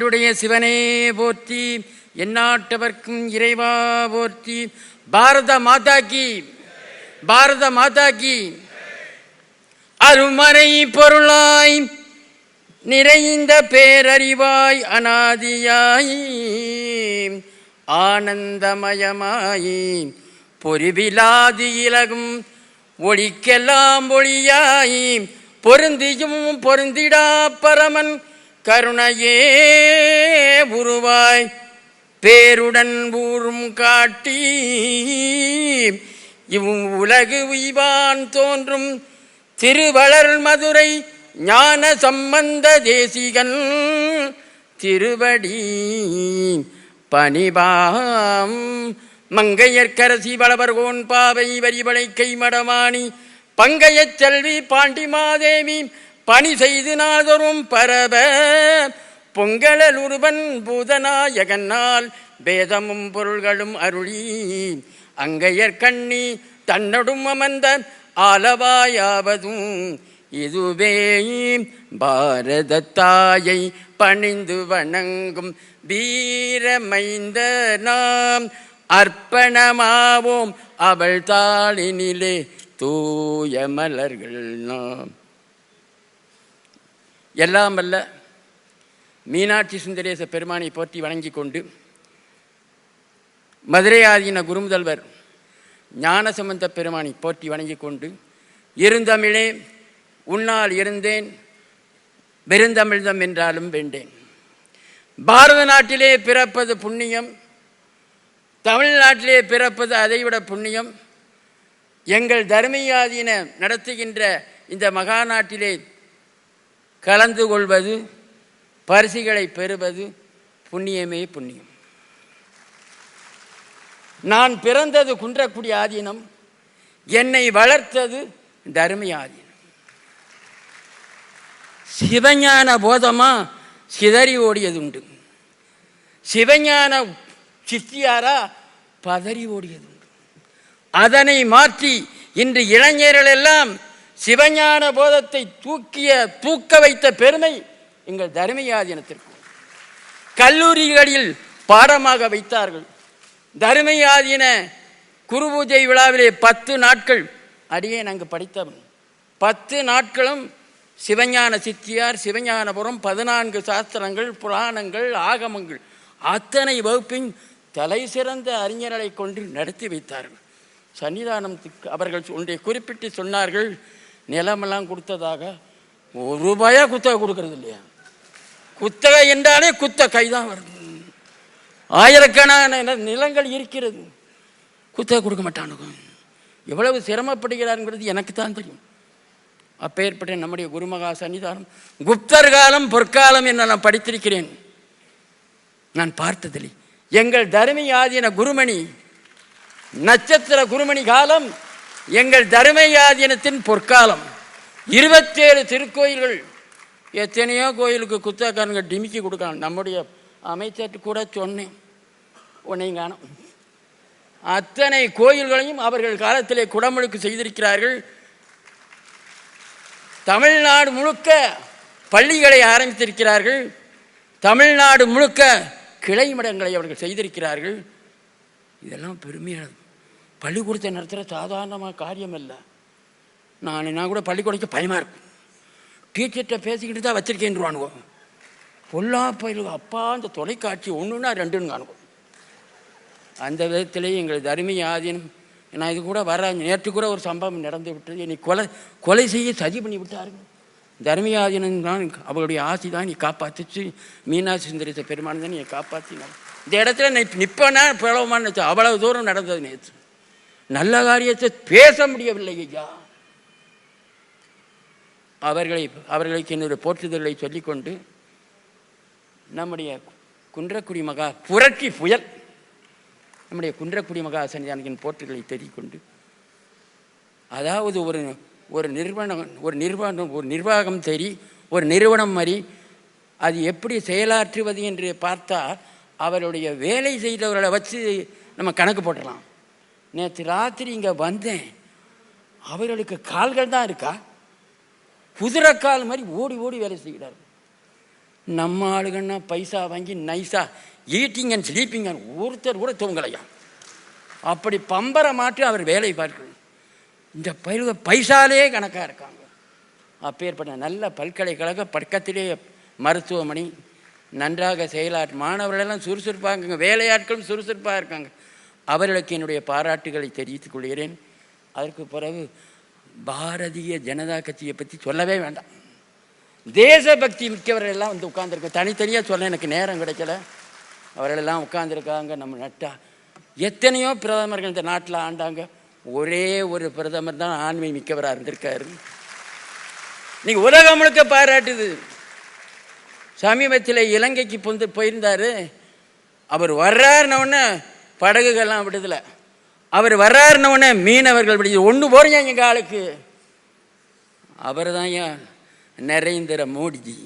தென்னாடுடைய சிவனே போற்றி எந்நாட்டவர்க்கும் இறைவா போற்றி. பாரத மாதா கி பாரத மாதா கி. அருமறை பொருளாய் நிறைந்த பேரறிவாய் அனாதியாய். ஆனந்தமயமாய் பொறிவிலாது இலகும் ஒளிக்கெல்லாம் ஒளியாய். பொருந்தியும் பொருந்திடா பரமன் கருணையே உருவாய். பேருடன் ஊரும் காட்டி இவ் உலகு உய்வான் தோன்றும். திருவளர் மதுரை ஞான சம்பந்த தேசிகன். திருவடி பணிபாம் மங்கையர்க்கரசி வளவர்கோன் பாவை வரிவளை கைமடமானி. பங்கையச் செல்வி பாண்டிமாதேவி பணி செய்து நாதொரும் பரப. பொங்கலல் உருவன் பூதநாயகனால் வேதமும் பொருள்களும் அருளி. அங்கையர் கண்ணி தன்னடும் அமர்ந்த ஆலவாயாவதும். இதுவே பாரத தாயை பணிந்து வணங்கும் வீரமைந்த நாம். அர்ப்பணமாவோம் அவள் தாளினிலே தூய மலர்கள் நாம். எல்லாம் வல்ல மீனாட்சி சுந்தரேச பெருமானை போற்றி வணங்கிக் கொண்டு மதுரை ஆதீன குருமுதல்வர் ஞானசம்பந்த பெருமானை போற்றி வணங்கி கொண்டு இருந்தமிழே உன்னால் இருந்தேன் பெருந்தமிழ்தம் என்றாலும் வேண்டேன். பாரத நாட்டிலே பிறப்பது புண்ணியம் தமிழ்நாட்டிலே பிறப்பது அதைவிட புண்ணியம். எங்கள் தர்மியாதீன நடத்துகின்ற இந்த மகாநாட்டிலே கலந்து கொள்வது பரிசுகளை பெறுவது புண்ணியமே புண்ணியம். நான் பிறந்தது குன்றக்குடி ஆதீனம் என்னை வளர்த்தது தர்மி ஆதீனம். சிவஞான போதமாக சிதறி ஓடியது உண்டு சிவஞான சித்தியாரா பதறி ஓடியது உண்டு அதனை மாற்றி இன்று இளைஞர்கள் எல்லாம் சிவஞான போதத்தை தூக்கிய தூக்க வைத்த பெருமை எங்கள் தர்மயாதீனத்திற்கு. கல்லூரிகளில் பாடமாக வைத்தார்கள். தர்மயாதீன குரு பூஜை விழாவிலே பத்து நாட்கள் அடியே நாங்கள் படித்தவன். பத்து நாட்களும் சிவஞான சித்தியார் சிவஞானபுரம் பதினான்கு சாஸ்திரங்கள் புராணங்கள் ஆகமங்கள் அத்தனை வகுப்பின் தலை சிறந்த அறிஞர்களை கொண்டு நடத்தி வைத்தார்கள். சன்னிதானத்துக்கு அவர்கள் ஒன்றை குறிப்பிட்டு சொன்னார்கள் நிலமெல்லாம் கொடுத்ததாக ஒரு ரூபாயா குத்தகை கொடுக்கறது இல்லையா? குத்தகை என்றாலே குத்த கை தான் வருது. ஆயிரக்கணக்கான நிலங்கள் இருக்கிறது. குத்தகை கொடுக்க மாட்டானுங்க. எவ்வளவு சிரமப்படுகிறாருங்கிறது எனக்கு தான் தெரியும். அப்பேற்பட்ட நம்முடைய குருமகா சன்னிதானம் குப்தர் காலம் பொற்காலம் என்று நான் படித்திருக்கிறேன். நான் பார்த்ததில்லை. எங்கள் தருமி ஆதீன குருமணி நட்சத்திர குருமணி காலம் எங்கள் தருமையாதீனத்தின் பொற்காலம். இருபத்தேழு திருக்கோயில்கள். எத்தனையோ கோயிலுக்கு குத்தக்காரங்க டிமிக்கி கொடுக்கணும் நம்முடைய அமைச்சர்கிட்ட கூட சொன்னேன். உன்னையும் காணும். அத்தனை கோயில்களையும் அவர்கள் காலத்திலே குடமுழுக்கு செய்திருக்கிறார்கள். தமிழ்நாடு முழுக்க பள்ளிகளை ஆரம்பித்திருக்கிறார்கள். தமிழ்நாடு முழுக்க கிளைமடங்களை அவர்கள் செய்திருக்கிறார்கள். இதெல்லாம் பெருமையானது. பள்ளிக்கூடத்தை நடத்துகிற சாதாரணமாக காரியம் இல்லை நான் நான் கூட பள்ளிக்கூடத்துக்கு பயமாக இருக்கும். டீச்சர்கிட்ட பேசிக்கிட்டு தான் வச்சிருக்கேன்ருவானுவோ பொல்லா பயிலுங்க அப்பா அந்த தொலைக்காட்சி ஒன்றுனா ரெண்டுன்னு காணுவோம் அந்த விதத்திலே எங்கள் தருமி ஆதீனம் நான் இது கூட வர நேற்று கூட ஒரு சம்பவம் நடந்து விட்டது. நீ கொலை கொலை செய்ய சதி பண்ணி விட்டாருங்க தர்மியாதீனன் தான் அவளுடைய ஆசை தான் நீ காப்பாற்றிச்சு மீனாட்சி சுந்தரித்த பெருமான் தான் நீ காப்பாற்றினான் இந்த இடத்துல நீ நிற்பனா பிளவமான அவ்வளவு தூரம் நடந்தது நேற்று. நல்ல காரியத்தை பேச முடியவில்லை ஐயா. அவர்களை அவர்களுக்கு என்னுடைய போற்றுதலை சொல்லிக்கொண்டு நம்முடைய குன்றக்குடி மகா புரட்சி புயல் நம்முடைய குன்றக்குடி மகா சன்னிதானத்தின் போற்றுகளை தெரிவிக்கொண்டு அதாவது ஒரு ஒரு நிறுவனம் ஒரு நிர்வாகம் ஒரு நிர்வாகம் சரி ஒரு நிறுவனம் மாதிரி அது எப்படி செயலாற்றுவது என்று பார்த்தா அவருடைய வேலை செய்தவர்களை வச்சு நம்ம கணக்கு போட்டலாம் நேற்று ராத்திரி இங்கே வந்தேன். அவர்களுக்கு கால்கள் தான் இருக்கா? குதிரைக்கால் மாதிரி ஓடி ஓடி வேலை செய்கிறார். நம்ம ஆளுகன்னா பைசா வாங்கி நைஸாக ஈட்டிங் அண்ட் ஸ்லீப்பிங் அண்ட் ஒருத்தர் கூட தூங்கலையா? அப்படி பம்பரை மாற்றி அவர் வேலை பார்க்கணும். இந்த பயிர் பைசாலே கணக்காக இருக்காங்க. அப்பேற்பட்ட நல்ல பல்கலைக்கழக பக்கத்திலே மருத்துவமனை. நன்றாக செயலாற்று மாணவர்களெல்லாம் இருக்காங்க. வேலையாட்களும் சுறுசுறுப்பாக இருக்காங்க. அவர்களுக்கு என்னுடைய பாராட்டுகளை தெரிவித்துக் கொள்கிறேன். அதற்கு பிறகு பாரதிய ஜனதா கட்சியை பற்றி சொல்லவே வேண்டாம். தேசபக்தி மிக்கவர்கள் எல்லாம் வந்து உட்கார்ந்துருக்க தனித்தனியாக சொல்ல எனக்கு நேரம் கிடைக்கல. அவர்களெல்லாம் உட்கார்ந்துருக்காங்க நம்ம நட்டா. எத்தனையோ பிரதமர்கள் இந்த நாட்டில் ஆண்டாங்க. ஒரே ஒரு பிரதமர் தான் ஆண்மை மிக்கவராக இருந்திருக்காரு. நீங்கள் உலகம் முழுக்க பாராட்டுது. சமீபத்தில் இலங்கைக்கு பொந்து போயிருந்தாரு. அவர் வர்றாருனவுடனே படகுகள்லாம் விடுதல அவர் வர்றாருனவுடனே மீனவர்கள் விடுது ஒன்று போறீங்க எங்கள் ஆளுக்கு? அவர் தான் ஏன் நரேந்திர மோடிஜி.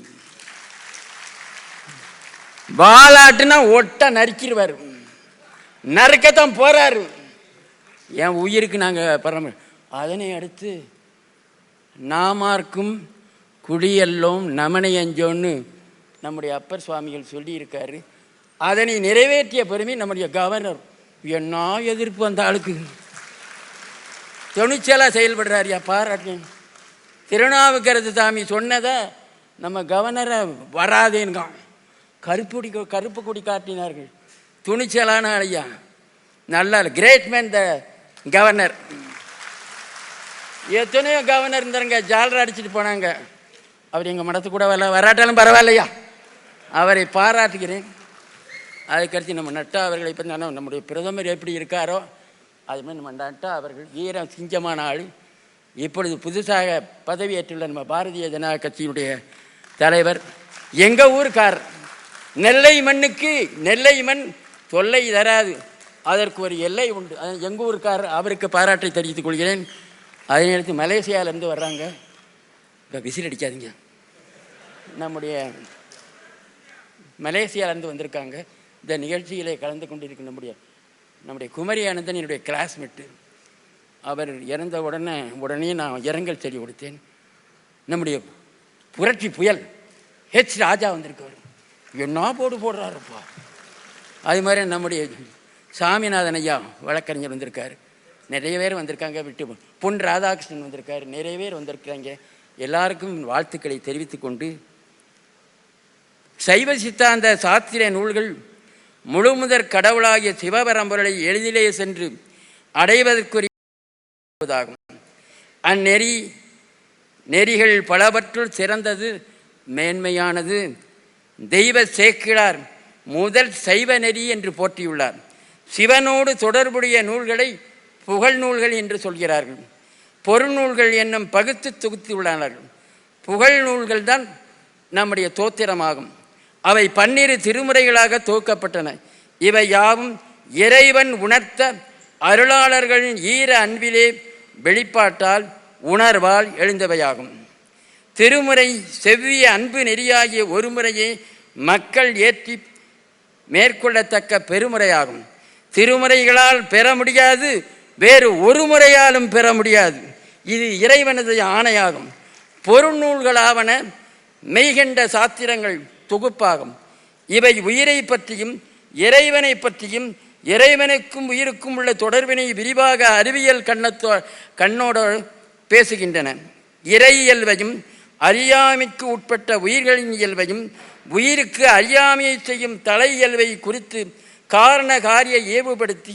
வாலாட்டுனா ஒட்ட நறுக்கிடுவார். நறுக்கத்தான் போறாரு. என் உயிருக்கு நாங்கள் பரம அதனை அடுத்து நாமார்க்கும் குடியெல்லோம் நமனையஞ்சோன்னு நம்முடைய அப்பர் சுவாமிகள் சொல்லியிருக்காரு. அதனை நிறைவேற்றிய பெருமை நம்முடைய கவர்னர் என்ன எதிர்ப்பு அந்த ஆளுக்கு? துணிச்சலாக செயல்படுறாருயா பாராட்டு திருநாவுக்கரசு சாமி சொன்னதை நம்ம கவர்னரை வராதேன்கான் கருப்புடி கருப்பு கொடி காட்டினார்கள். துணிச்சலான ஐயா நல்லா கிரேட் மேன் த கவர்னர் எத்தனையோ கவர்னர் இருந்தாருங்க. ஜாலரை அடிச்சிட்டு போனாங்க. அவர் எங்கள் மடத்து கூட வரல. வராட்டாலும் பரவாயில்லையா? அவரை பாராட்டுகிறேன். அதுக்கடுத்து நம்ம நட்டா அவர்களை பற்றி நம்முடைய பிரதமர் எப்படி இருக்காரோ அதுமாதிரி நம்ம நட்டா அவர்கள் வீரம் சிங்கமான ஆள். இப்பொழுது புதுசாக பதவியேற்றுள்ள நம்ம பாரதிய ஜனதா கட்சியினுடைய தலைவர். எங்கள் ஊருக்கார்? நெல்லை மண்ணுக்கு நெல்லை மண் தொல்லை தராது. அதற்கு ஒரு எல்லை உண்டு. எங்கள் ஊருக்கார்? அவருக்கு பாராட்டை தெரிவித்துக் கொள்கிறேன். அதே நேரத்தில் மலேசியாவிலேருந்து வர்றாங்க. இப்போ விசில் அடிக்காதீங்க. நம்முடைய மலேசியாவிலேருந்து வந்திருக்காங்க. இந்த நிகழ்ச்சியிலே கலந்து கொண்டிருக்க நம்முடைய நம்முடைய குமரி ஆனந்தன் என்னுடைய கிளாஸ்மேட்டு அவர் இறந்த உடனே உடனே நான் இரங்கல் செடி கொடுத்தேன். நம்முடைய புரட்சி புயல் ஹெச் ராஜா வந்திருக்காரு. என்ன போடு போடுறாருப்பா. அது மாதிரி நம்முடைய சாமிநாதன் ஐயா வழக்கறிஞர் வந்திருக்கார். நிறைய பேர் வந்திருக்காங்க விட்டு பொன் ராதாகிருஷ்ணன் வந்திருக்கார். நிறைய பேர் வந்திருக்காங்க. எல்லாருக்கும் வாழ்த்துக்களை தெரிவித்து கொண்டு சைவ சித்தாந்த சாத்திர நூல்கள் முழுமுதற் கடவுளாகிய சிவபரம்பொருளை எளிதிலே சென்று அடைவதற்குரியதாகும் அந்நெறி நெறிகள் பலவற்றுள் சிறந்தது மேன்மையானது. தெய்வ சேக்கிழார் முதல் சைவ நெறி என்று போற்றியுள்ளார். சிவனோடு தொடர்புடைய நூல்களை புகழ் நூல்கள் என்று சொல்கிறார்கள். பொருநூல்கள் என்னும் பகுத்து தொகுத்துள்ளார்கள். புகழ் நூல்கள் தான் நம்முடைய தோத்திரமாகும். அவை பன்னிரு திருமுறைகளாக தொகுக்கப்பட்டன. இவை யாவும் இறைவன் உணர்த்த அருளாளர்களின் ஈர அன்பிலே வெளிப்பாட்டால் உணர்வால் எழுந்தவையாகும். திருமுறை செவ்விய அன்பு நெறியாகிய ஒரு முறையே மக்கள் ஏற்றி மேற்கொள்ளத்தக்க பெருமுறையாகும். திருமுறைகளால் பெற முடியாது வேறு ஒரு முறையாலும் பெற முடியாது. இது இறைவனது ஆணையாகும். பொருநூல்களாவன மெய்கண்ட சாத்திரங்கள் தொகுப்பாகும். இவை உயிரை பற்றியும் இறைவனை பற்றியும் இறைவனுக்கும் உயிருக்கும் உள்ள தொடர்பினை விரிவாக அறிவியல் கண்ணத்தோ கண்ணோடு பேசுகின்றன. இறை இயல்பையும் அறியாமைக்கு உட்பட்ட உயிர்களின் இயல்பையும் உயிருக்கு அறியாமையை செய்யும் தலை இயல்பை குறித்து காரண காரிய ஏவுபடுத்தி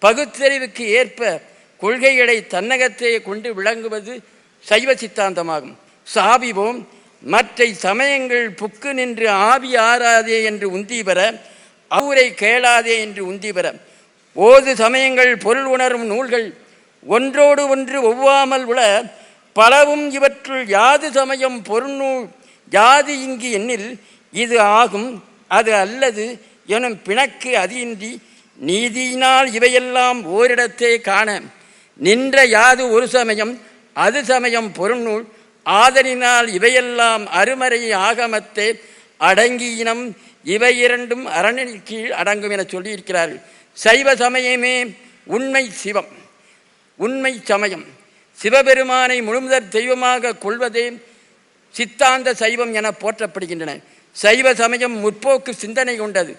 பகுத்தறிவுக்கு ஏற்ப கொள்கைகளை தன்னகத்தே கொண்டு விளங்குவது சைவ சித்தாந்தமாகும். சாபிவோம் மற்ற சமயங்கள் புக்கு நின்று ஆவி ஆறாதே என்று உந்தி பெற அவுரை கேளாதே என்று உந்தி பெற. ஓது சமயங்கள் பொருள் உணரும் நூல்கள் ஒன்றோடு ஒன்று ஒவ்வாமல் உள பலவும் இவற்றுள் யாது சமயம் பொருநூல் யாது இங்கு எண்ணில் இது ஆகும் அது அல்லது எனும் பிணக்கு அதியின்றி நீதியினால் இவையெல்லாம் ஓரிடத்தே காண. நின்ற யாது ஒரு சமயம் அது சமயம் பொருநூல் ஆதலினால் இவையெல்லாம் அருமறை ஆகமத்தே அடங்கியினம். இவை இரண்டும் அரணின் கீழ் அடங்கும் என சொல்லியிருக்கிறார்கள். சைவ சமயமே உண்மை சிவம் உண்மை சமயம். சிவபெருமானை முழுமுதற் தெய்வமாக கொள்வதே சித்தாந்த சைவம் என போற்றப்படுகின்றன. சைவ சமயம் முற்போக்கு சிந்தனை கொண்டது.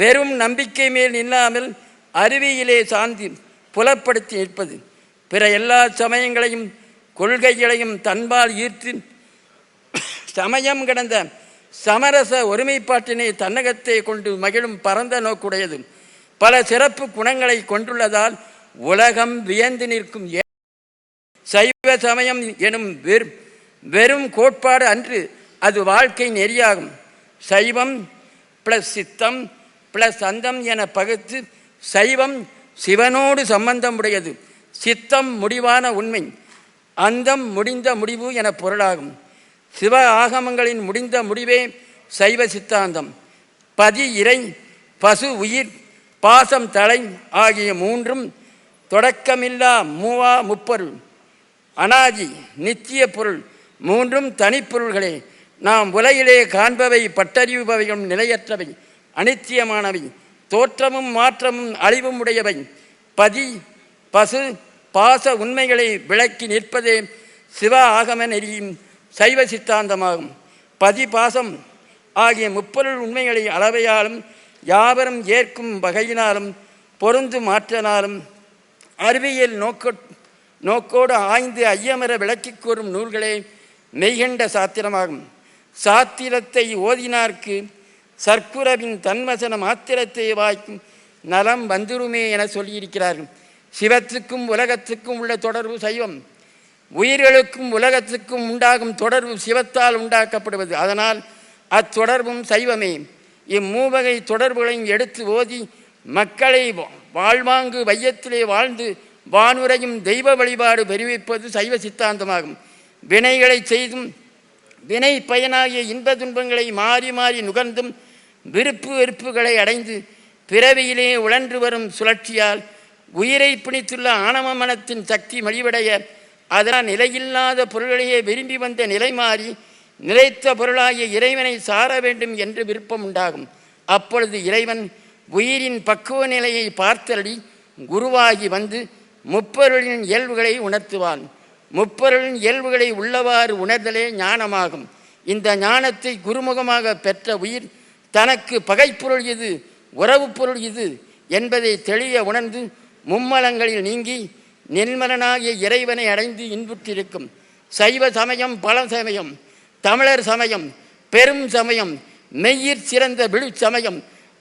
வெறும் நம்பிக்கை மேல் இல்லாமல் அருவியிலே சாந்தி புலப்படுத்தி நிற்பது. பிற எல்லா சமயங்களையும் கொள்கைகளையும் தன்பால் ஈர்த்து சமயம் கடந்த சமரச ஒருமைப்பாட்டினை தன்னகத்தை கொண்டு மகிழும் பரந்த நோக்குடையது. பல சிறப்பு குணங்களை கொண்டுள்ளதால் உலகம் வியந்து நிற்கும் சைவ சமயம் எனும் வெறும் வெறும் கோட்பாடு அன்று அது வாழ்க்கை நெறியாகும். சைவம் ப்ளஸ் சித்தம் ப்ளஸ் அந்தம் என பகுத்து சைவம் சிவனோடு சம்பந்தமுடையது. சித்தம் முடிவான உண்மை. அந்தம் முடிந்த முடிவு என பொருளாகும். சிவ ஆகமங்களின் முடிந்த முடிவே சைவ சித்தாந்தம். பதி இறை பசு உயிர் பாசம் தலை ஆகிய மூன்றும் தொடக்கமில்லா மூவா முப்பொருள். அனாதி நித்திய பொருள் மூன்றும் தனிப்பொருள்களே. நாம் உலகிலே காண்பவை பட்டறிவுபவையும் நிலையற்றவை அனித்தியமானவை தோற்றமும் மாற்றமும் அழிவும் உடையவை பதி பசு பாச உண்மைகளை விளக்கி நிற்பதே சிவ ஆகம நெறியும் சைவ சித்தாந்தமாகும். பதி பாசம் ஆகிய முப்பொருள் உண்மைகளை அளவையாலும் யாவரும் ஏற்கும் வகையினாலும் பொருந்து மாற்றனாலும் அறிவியல் நோக்க நோக்கோடு ஆய்ந்து ஐயமர விளக்கிக் கூறும் நூல்களே மெய்கண்ட சாத்திரமாகும். சாத்திரத்தை ஓதினார்க்கு சர்க்குரவின் தன்வசன மாத்திரத்தை வாய்க்கும் நலம் வந்துருமே என சொல்லியிருக்கிறார்கள். சிவத்துக்கும் உலகத்துக்கும் உள்ள தொடர்பு சைவம். உயிர்களுக்கும் உலகத்துக்கும் உண்டாகும் தொடர்பு சிவத்தால் உண்டாக்கப்படுவது. அதனால் அத்தொடர்பும் சைவமே. இம்மூவகை தொடர்புகளையும் எடுத்து ஓதி மக்களை வா- வாழ்வாங்கு வையத்திலே வாழ்ந்து வானுரையும் தெய்வ வழிபாடு பெருவிப்பது சைவ சித்தாந்தமாகும். வினைகளை செய்தும் வினை பயனாகிய இன்ப துன்பங்களை மாறி மாறி நுகர்ந்தும் விருப்பு வெறுப்புகளை அடைந்து பிறவியிலே உழன்று வரும் சுழற்சியால் உயிரை பிணித்துள்ள ஆணவ மனத்தின் சக்தி மலிவடைய அதனால் நிலையில்லாத பொருள்களையே விரும்பி வந்த நிலை மாறி நிலைத்த பொருளாகிய இறைவனை சார வேண்டும் என்று விருப்பம் உண்டாகும். அப்பொழுது இறைவன் உயிரின் பக்குவ நிலையை பார்த்தருளி குருவாகி வந்து முப்பொருளின் இயல்புகளை உணர்த்துவான். முப்பொருளின் இயல்புகளை உள்ளவாறு உணர்தலே ஞானமாகும். இந்த ஞானத்தை குருமுகமாக பெற்ற உயிர் தனக்கு பகைப்பொருள் இது உறவு பொருள் இது என்பதை தெளிய உணர்ந்து மும்மலங்களில் நீங்கி நெல்மலனாகிய இறைவனை அடைந்து இன்புற்றிருக்கும். சைவ சமயம் பல சமயம் தமிழர் சமயம் பெரும் சமயம் மெய்யிற் சிறந்த விழு சமயம்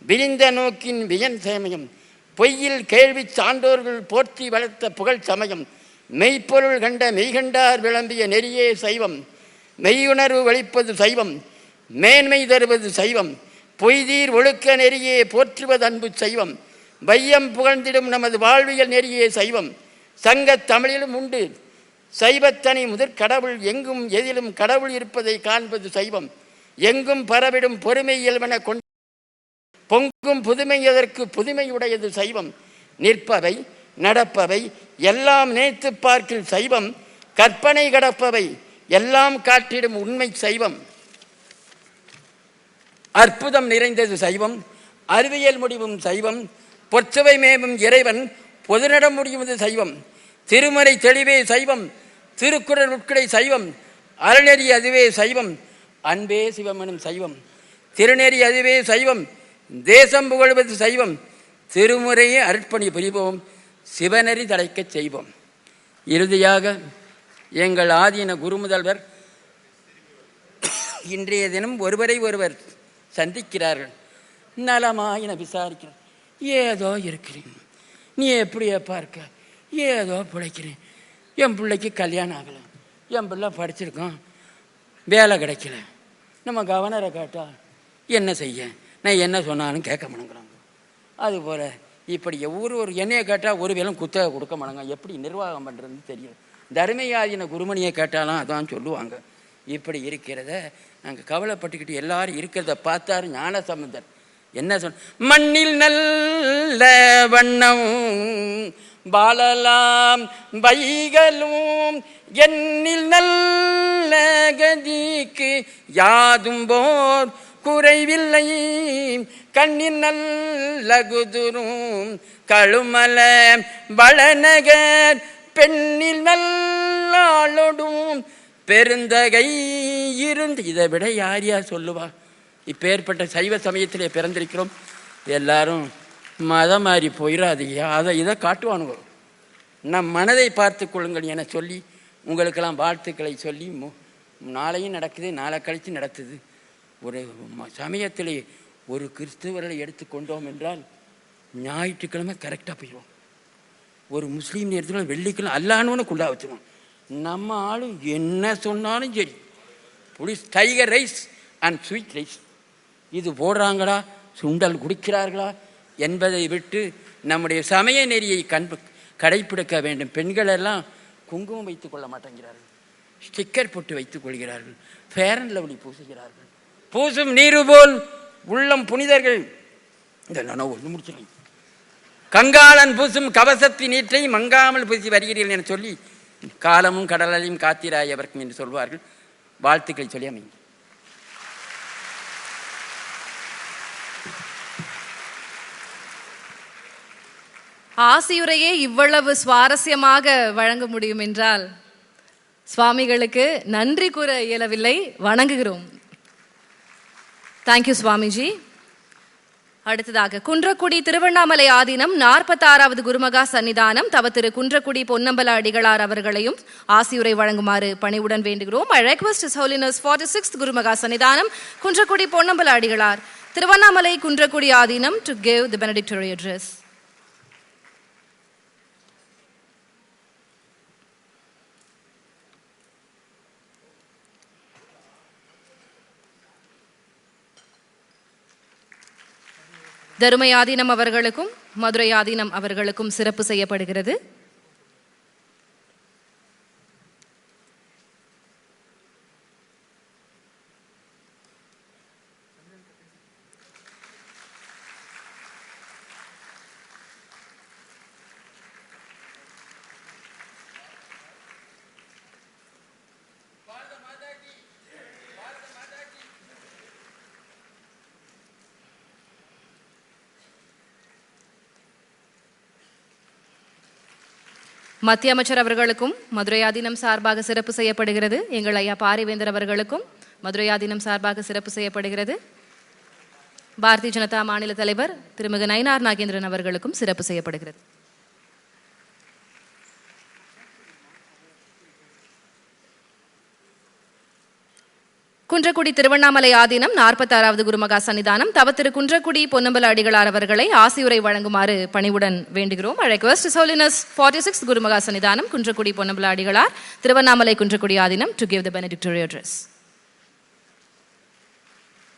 விரிந்த நோக்கின் வியன் சமயம் பொய்யில் கேள்வி சான்றோர்கள் போற்றி வளர்த்த புகழ் சமயம் மெய்ப்பொருள் கண்ட மெய்கண்டார் விளம்பிய நெறியே சைவம் மெய்யுணர்வு வலிப்பது சைவம் மேன்மை தருவது சைவம் பொய்தீர் ஒழுக்க நெறியே போற்றுவது அன்பு சைவம் வையம் புகழ்ந்திடும் நமது வாழ்வியல் நெறியே சைவம். சங்கத் தமிழிலும் உண்டு. சைவத்தனி முதற் கடவுள் எங்கும் எதிலும் கடவுள் இருப்பதை காண்பது சைவம். எங்கும் பரவிடும் பொறுமை இயல்பென கொண்டு பொங்கும் புதுமை எதற்கு புதுமையுடையது சைவம். நிற்பவை நடப்பவை எல்லாம் நினைத்து பார்க்கில் சைவம். கற்பனை கடப்பவை எல்லாம் காட்டிடும் உண்மை சைவம். அற்புதம் நிறைந்தது சைவம். அறிவியல் முடிவும் சைவம். பொற்சுவை மேவும் இறைவன் பொதுநட முடிவது சைவம். திருமறை தெளிவே சைவம். திருக்குறள் உட்கடை சைவம். அறநெறி அதுவே சைவம். அன்பே சிவமெனும் சைவம். திருநெறி அதுவே சைவம். தேசம் புகழ்வது சைவம். திருமுறையை அர்ப்பணி புரிவோம். சிவநெறி தடைக்கச் செய்வோம். இறுதியாக எங்கள் ஆதீன குருமுதல்வர் இன்றைய தினம் ஒருவரை ஒருவர் சந்திக்கிறார்கள். நலமா என விசாரிக்கிறார் ஏதோ இருக்கிறேன். நீ எப்படியப்பா இருக்க ஏதோ பிழைக்கிறேன். என் பிள்ளைக்கு கல்யாணம் ஆகலை என் பிள்ளை படிச்சிருக்கோம் வேலை கிடைக்கல. நம்ம கவர்னரை கேட்டால் என்ன செய்ய? நான் என்ன சொன்னாலும் கேட்க மாட்டேங்கிறாங்க. அதுபோல் இப்படி ஒவ்வொரு ஒரு என்னையை கேட்டால் ஒரு வேலும் குத்தகை கொடுக்க மாட்டாங்க எப்படி நிர்வாகம் பண்ணுறதுன்னு தெரியும் தர்மயாதின குருமணியை கேட்டாலும் அதான் சொல்லுவாங்க. இப்படி இருக்கிறத நாங்கள் கவலைப்பட்டுக்கிட்டு எல்லாரும் இருக்கிறத பார்த்தாரு ஞான சம்பந்தர் என்ன சொல் மண்ணில் நல்ல வண்ணம் வாழலாம் வைகளும் எண்ணில் நல்ல கதிக்கு யாதும் போர் குறைவில்லை. கண்ணின் நல்ல குதுரும் கழுமல வளநகர் பெண்ணில் நல்லாளொடும் பெருந்தகை இருந்து இதை விட யார் யார் சொல்லுவா? இப்போ ஏற்பட்ட சைவ சமயத்திலே பிறந்திருக்கிறோம். எல்லாரும் மதம் மாறி போயிடாதீங்க அதை இதை காட்டுவானுங்க. நம் மனதை பார்த்து கொள்ளுங்கள் என சொல்லி உங்களுக்கெல்லாம் வாழ்த்துக்களை சொல்லி மு நாளையும் நடக்குது நாளை கழித்து நடத்துது. ஒரு ம- சமயத்திலே ஒரு கிறிஸ்துவரை எடுத்து கொண்டோம் என்றால் ஞாயிற்றுக்கிழமை கரெக்டாக போயிடுவோம். ஒரு முஸ்லீம் நேரத்தில் வெள்ளிக்கிழமை அல்லானவனு குண்டா வச்சுருவோம். நம்ம ஆளும் என்ன சொன்னாலும் சரி. Police tiger rice and sweet rice இது போடுறாங்களா? சுண்டல் குடிக்கிறார்களா? என்பதை விட்டு நம்முடைய சமய நெறியை கண் கடைப்பிடிக்க வேண்டும். பெண்கள் எல்லாம் குங்குமம் வைத்துக் கொள்ள மாட்டேங்கிறார்கள். ஸ்டிக்கர் போட்டு வைத்துக் கொள்கிறார்கள். ஃபேர் அண்ட் லவ்லி பூசுகிறார்கள். பூசும் நீரு போல் உள்ளம் புனிதர்கள். இந்த நான் ஒன்று முடிச்சிருக்கேன் கங்காளன் பூசும் கவசத்தின் நீற்றை மங்காமல் பூசி வருகிறீர்கள் என சொல்லி காலமும் கடலையும் காத்திராயவர்க்கும் என்று சொல்வார்கள். வாழ்த்துக்களை சொல்லி அமைங்க. ஆசியுரையே இவ்வளவு சுவாரஸ்யமாக வழங்க முடியும் என்றால் சுவாமிகளுக்கு நன்றி கூற இயலவில்லை வணங்குகிறோம். Thank you Swamiji. அடுத்ததாக குன்றக்குடி திருவண்ணாமலை ஆதீனம் நாற்பத்தாறாவது குருமகா சன்னிதானம் தவ திரு குன்றக்குடி பொன்னம்பல அடிகளார் அவர்களையும் ஆசியுரை வழங்குமாறு பணிவுடன் வேண்டுகிறோம். I request his holiness forty sixth Gurumaha Sannidhanam Kunrakudi Ponnambala Adigalar. Tiruvannamalai Kunrakudi Aadheenam to give the benedictory address தருமையாதீனம் அவர்களுக்கும் மதுரையாதீனம் அவர்களுக்கும் சிறப்பு செய்யப்படுகிறது. மத்திய அமைச்சர் அவர்களுக்கும் மதுரையாதீனம் சார்பாக சிறப்பு செய்யப்படுகிறது. எங்கள் ஐயா பாரிவேந்தர் அவர்களுக்கும் மதுரையாதீனம் சார்பாக சிறப்பு செய்யப்படுகிறது. பாரதிய ஜனதா மாநில தலைவர் திருமிகு நயினார் நாகேந்திரன் அவர்களுக்கும் சிறப்பு செய்யப்படுகிறது. குன்றக்குடி திருவண்ணாமலை ஆதீனம் நாற்பத்தாறாவது குருமகா சன்னிதானம். தவ திரு குன்றக்குடி பொன்னம்பல அடிகளார் அவர்களை ஆசியுரை வழங்குமாறு பணிவுடன் வேண்டுகிறோம். Request சோலினஸ் forty six Gurumaha Sannidhanam Kunrakudi Ponnambala Adigalar Tiruvannamalai Kunrakudi Aadheenam to give the benedictory address